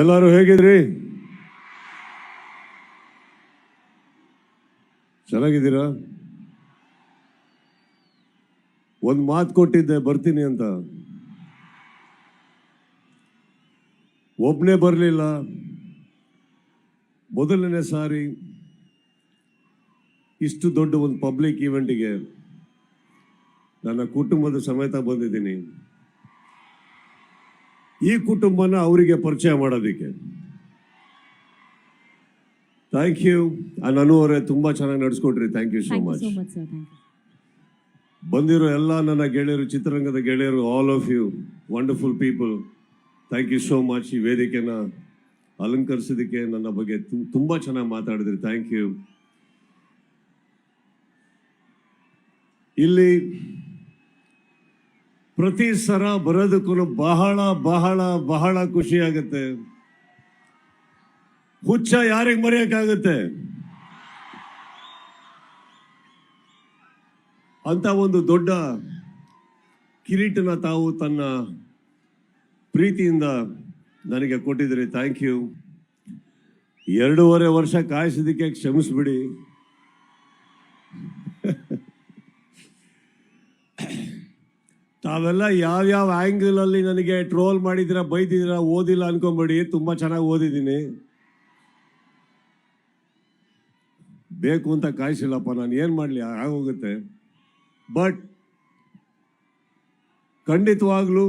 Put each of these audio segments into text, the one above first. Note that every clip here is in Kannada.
ಎಲ್ಲರೂ ಹೇಗಿದ್ರಿ? ಚೆನ್ನಾಗಿದ್ದೀರಾ? ಒಂದು ಮಾತು ಕೊಟ್ಟಿದ್ದೆ, ಬರ್ತೀನಿ ಅಂತ. ಒಬ್ಬನೇ ಬರಲಿಲ್ಲ. ಮೊದಲನೇ ಸಾರಿ ಇಷ್ಟು ದೊಡ್ಡ ಒಂದು ಪಬ್ಲಿಕ್ ಈವೆಂಟಿಗೆ ನನ್ನ ಕುಟುಂಬದ ಸಮೇತ ಬಂದಿದ್ದೀನಿ. ಈ ಕುಟುಂಬನ ಅವರಿಗೆ ಪರಿಚಯ ಮಾಡೋದಕ್ಕೆ. ಥ್ಯಾಂಕ್ ಯು ನಾನು ಅವರೇ ತುಂಬಾ ಚೆನ್ನಾಗಿ ನಡೆಸ್ಕೊಟ್ರಿ. ಥ್ಯಾಂಕ್ ಯು ಸೋ ಮಚ್ ಬಂದಿರೋ ಎಲ್ಲ ನನ್ನ ಗೆಳೆಯರು ಚಿತ್ರರಂಗದ ಗೆಳೆಯರು all of you wonderful people thank you so much ಈ ವೇದಿಕೆನ ಅಲಂಕರಿಸೋದಕ್ಕೆ ನನ್ನ ಬಗ್ಗೆ ತುಂಬಾ ಚೆನ್ನಾಗಿ ಮಾತಾಡಿದ್ರಿ. ಥ್ಯಾಂಕ್ ಯು ಇಲ್ಲಿ ಪ್ರತಿ ಸರ ಬರೋದಕ್ಕೂ ಬಹಳ ಬಹಳ ಬಹಳ ಖುಷಿ ಆಗುತ್ತೆ. ಹುಚ್ಚ ಯಾರಿಗೆ ಮರೆಯಕ್ಕಾಗುತ್ತೆ? ಅಂತ ಒಂದು ದೊಡ್ಡ ಕಿರೀಟನ ತಾವು ತನ್ನ ಪ್ರೀತಿಯಿಂದ ನನಗೆ ಕೊಟ್ಟಿದ್ರಿ. Thank you. ಎರಡೂವರೆ ವರ್ಷ ಕಾಯಿಸಿದ್ದಕ್ಕೆ ಕ್ಷಮಿಸ್ಬಿಡಿ. ತಾವೆಲ್ಲ ಯಾವ್ಯಾವ ಆಂಗಲ್ ಅಲ್ಲಿ ನನಗೆ ಟ್ರೋಲ್ ಮಾಡಿದಿರ ಬೈದಿದ್ದೀರಾ, ಓದಿಲ್ಲ ಅನ್ಕೊಂಬೇಡಿ, ತುಂಬಾ ಚೆನ್ನಾಗಿ ಓದಿದ್ದೀನಿ. ಬೇಕು ಅಂತ ಕಾಯಿಸಿಲ್ಲಪ್ಪ, ನಾನು ಏನು ಮಾಡಲಿ ಆಗೋಗುತ್ತೆ. ಬಟ್ ಖಂಡಿತವಾಗ್ಲೂ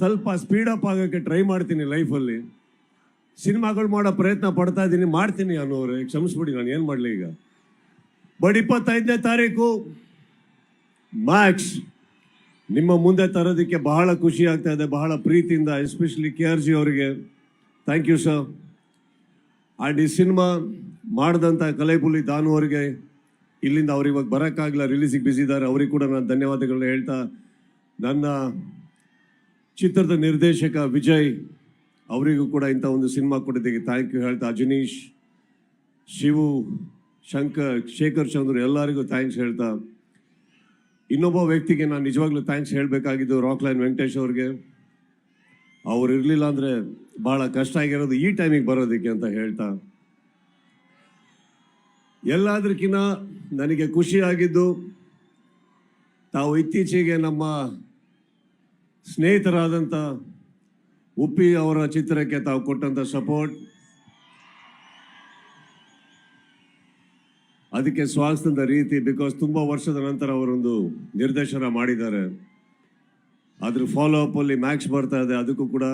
ಸ್ವಲ್ಪ ಸ್ಪೀಡಪ್ ಆಗೋಕ್ಕೆ ಟ್ರೈ ಮಾಡ್ತೀನಿ ಲೈಫಲ್ಲಿ ಸಿನಿಮಾಗಳು ಮಾಡೋ ಪ್ರಯತ್ನ ಪಡ್ತಾ ಇದ್ದೀನಿ, ಮಾಡ್ತೀನಿ ಅನ್ನೋರೆ ಕ್ಷಮಿಸ್ಬಿಡಿ, ನಾನು ಏನು ಮಾಡಲಿ ಈಗ. ಬಟ್ ಇಪ್ಪತ್ತೈದನೇ ತಾರೀಕು ಮ್ಯಾಕ್ಸ್ ನಿಮ್ಮ ಮುಂದೆ ತರೋದಕ್ಕೆ ಬಹಳ ಖುಷಿ ಆಗ್ತಾ ಇದೆ, ಬಹಳ ಪ್ರೀತಿಯಿಂದ ಎಸ್ಪೆಷಲಿ ಕೆ ಆರ್ ಜಿ ಅವರಿಗೆ. ಥ್ಯಾಂಕ್ ಯು ಸರ್ ಆ್ಯಂಡ್ ಈ ಸಿನಿಮಾ ಮಾಡಿದಂಥ ಕಲೈಪುಲಿ ದಾನು ಅವರಿಗೆ, ಇಲ್ಲಿಂದ ಅವ್ರು ಇವಾಗ ಬರೋಕ್ಕಾಗಲ್ಲ ರಿಲೀಸಿಗೆ ಬಿಸಿ ಇದ್ದಾರೆ, ಅವ್ರಿಗೆ ಕೂಡ ನಾನು ಧನ್ಯವಾದಗಳನ್ನ ಹೇಳ್ತಾ, ನನ್ನ ಚಿತ್ರದ ನಿರ್ದೇಶಕ ವಿಜಯ್ ಅವರಿಗೂ ಕೂಡ ಇಂಥ ಒಂದು ಸಿನಿಮಾ ಕೊಟ್ಟಿದ್ದಕ್ಕೆ ಥ್ಯಾಂಕ್ ಯು ಹೇಳ್ತಾ, ಅಜನೀಶ್, ಶಿವು, ಶಂಕರ್, ಶೇಖರ್ ಚಂದ್ರ ಎಲ್ಲರಿಗೂ ಥ್ಯಾಂಕ್ಸ್ ಹೇಳ್ತಾ. ಇನ್ನೊಬ್ಬ ವ್ಯಕ್ತಿಗೆ ನಾನು ನಿಜವಾಗ್ಲೂ ಥ್ಯಾಂಕ್ಸ್ ಹೇಳಬೇಕಾಗಿದ್ದು ರಾಕ್ಲೈನ್ ವೆಂಕಟೇಶ್ ಅವ್ರಿಗೆ. ಅವ್ರು ಇರಲಿಲ್ಲ ಅಂದರೆ ಭಾಳ ಕಷ್ಟ ಆಗಿರೋದು ಈ ಟೈಮಿಗೆ ಬರೋದಕ್ಕೆ ಅಂತ ಹೇಳ್ತಾ. ಎಲ್ಲದಕ್ಕಿಂತ ನನಗೆ ಖುಷಿ ಆಗಿದ್ದು ತಾವು ಇತ್ತೀಚೆಗೆ ನಮ್ಮ ಸ್ನೇಹಿತರಾದಂಥ ಉಪ್ಪಿ ಅವರ ಚಿತ್ರಕ್ಕೆ ತಾವು ಕೊಟ್ಟಂಥ ಸಪೋರ್ಟ್ ಅದಕ್ಕೆ ಸ್ವಾಗತದ ರೀತಿ ಬಿಕಾಸ್ ತುಂಬ ವರ್ಷದ ನಂತರ ಅವರೊಂದು ನಿರ್ದೇಶನ ಮಾಡಿದ್ದಾರೆ. ಅದ್ರ ಫಾಲೋ ಅಪ್ ಅಲ್ಲಿ ಮ್ಯಾಕ್ಸ್ ಬರ್ತಾ ಇದೆ, ಅದಕ್ಕೂ ಕೂಡ.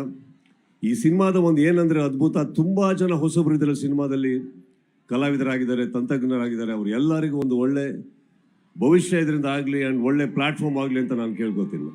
ಈ ಸಿನಿಮಾದ ಒಂದು ಏನಂದ್ರೆ ಅದ್ಭುತ, ತುಂಬಾ ಜನ ಹೊಸಬರು ಇದ್ದಾರೆ ಸಿನಿಮಾದಲ್ಲಿ ಕಲಾವಿದರಾಗಿದ್ದಾರೆ, ತಂತ್ರಜ್ಞರಾಗಿದ್ದಾರೆ, ಅವ್ರು ಎಲ್ಲರಿಗೂ ಒಂದು ಒಳ್ಳೆ ಭವಿಷ್ಯ ಇದರಿಂದ ಆಗಲಿ ಆ್ಯಂಡ್ ಒಳ್ಳೆ ಪ್ಲಾಟ್ಫಾರ್ಮ್ ಆಗಲಿ ಅಂತ ನಾನು ಕೇಳ್ಕೊತೀನಿ.